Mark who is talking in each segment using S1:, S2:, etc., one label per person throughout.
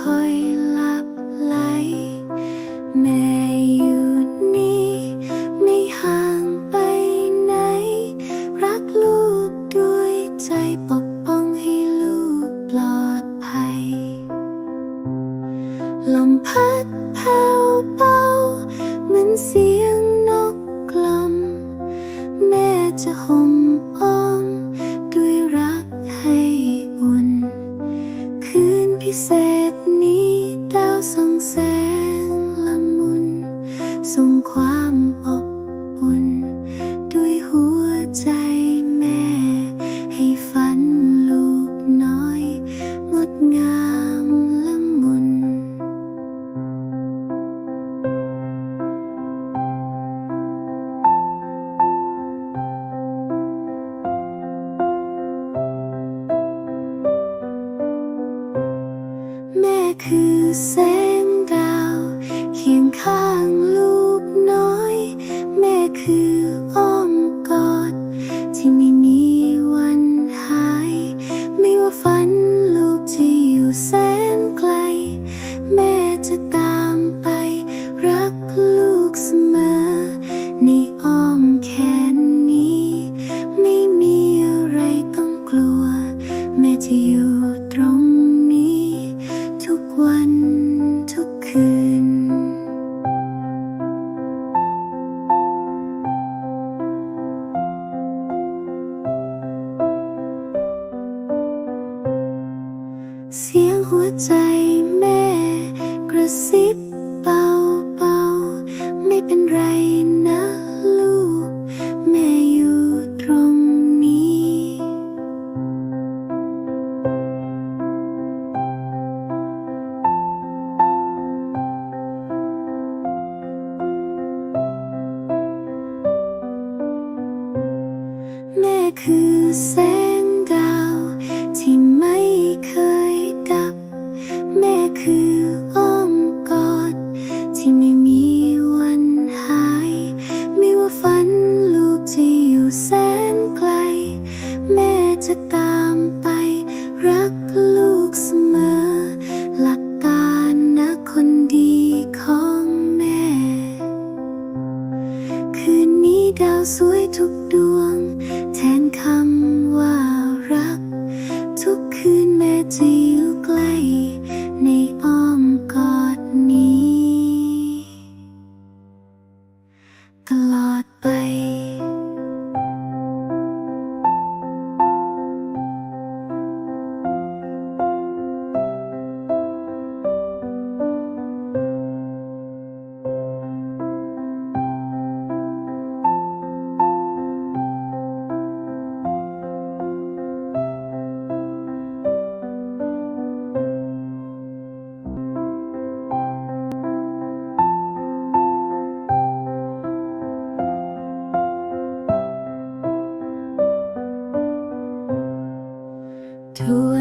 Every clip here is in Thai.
S1: ค่อย say เสียงหัวใจแม่ กระซิบเบาเบาไม่เป็นไรนะลูก แม่อยู่ตรงนี้ แม่คือแส จะตามไป รักลูกเสมอ หลักการนะคนดีของแม่ คืนนี้ดาวสวยทุกดวง แทนคำว่ารัก ทุกคืนแม่จี who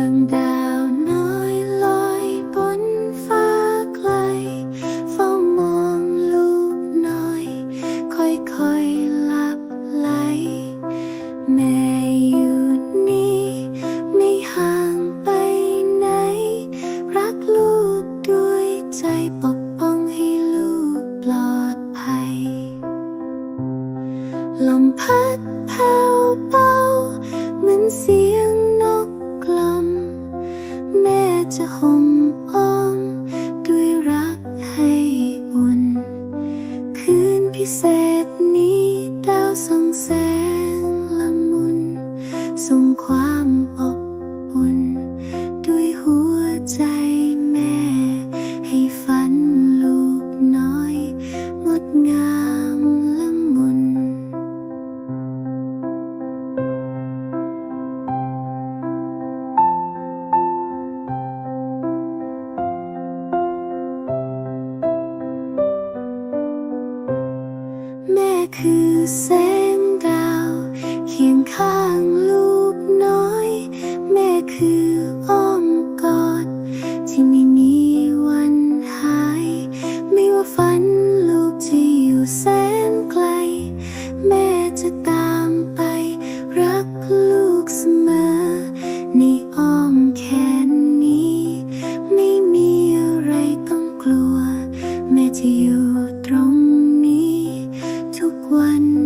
S1: พิเศษนี้ดาวส่องแสง 关。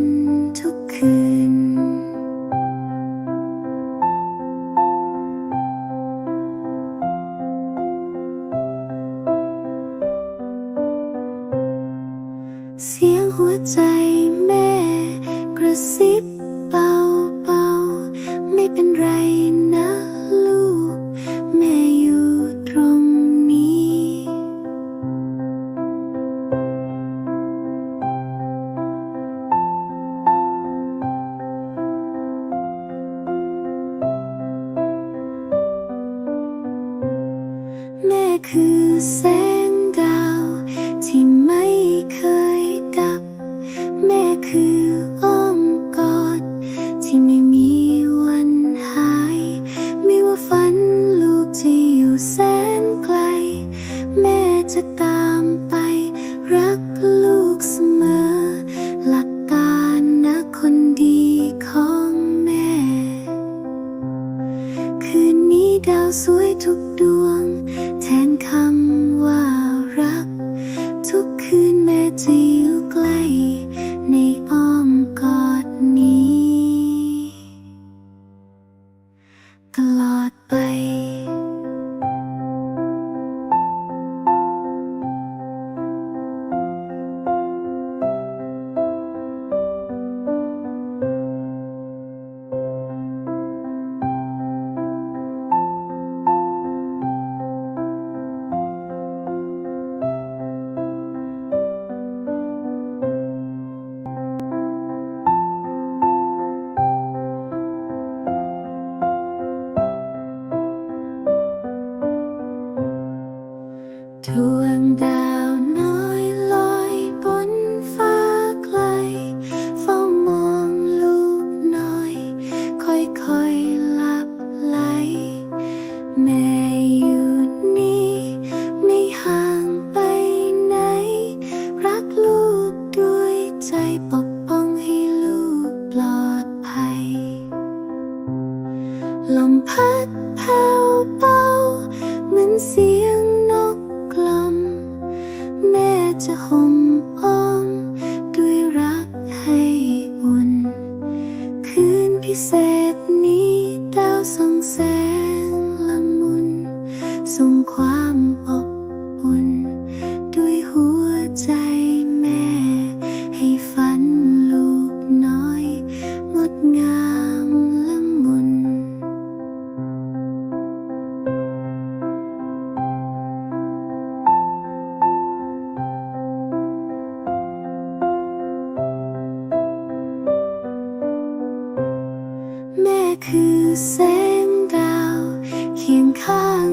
S1: คือแสงดาวเคียงข้าง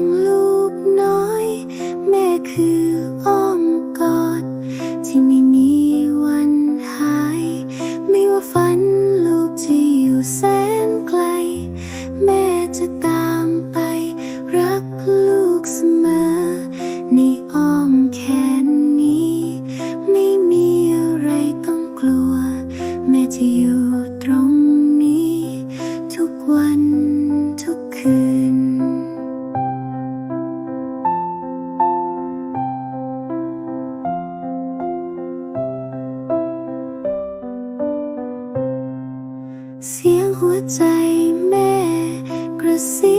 S1: เสียงหัวใจแม่กระซิบ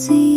S1: see.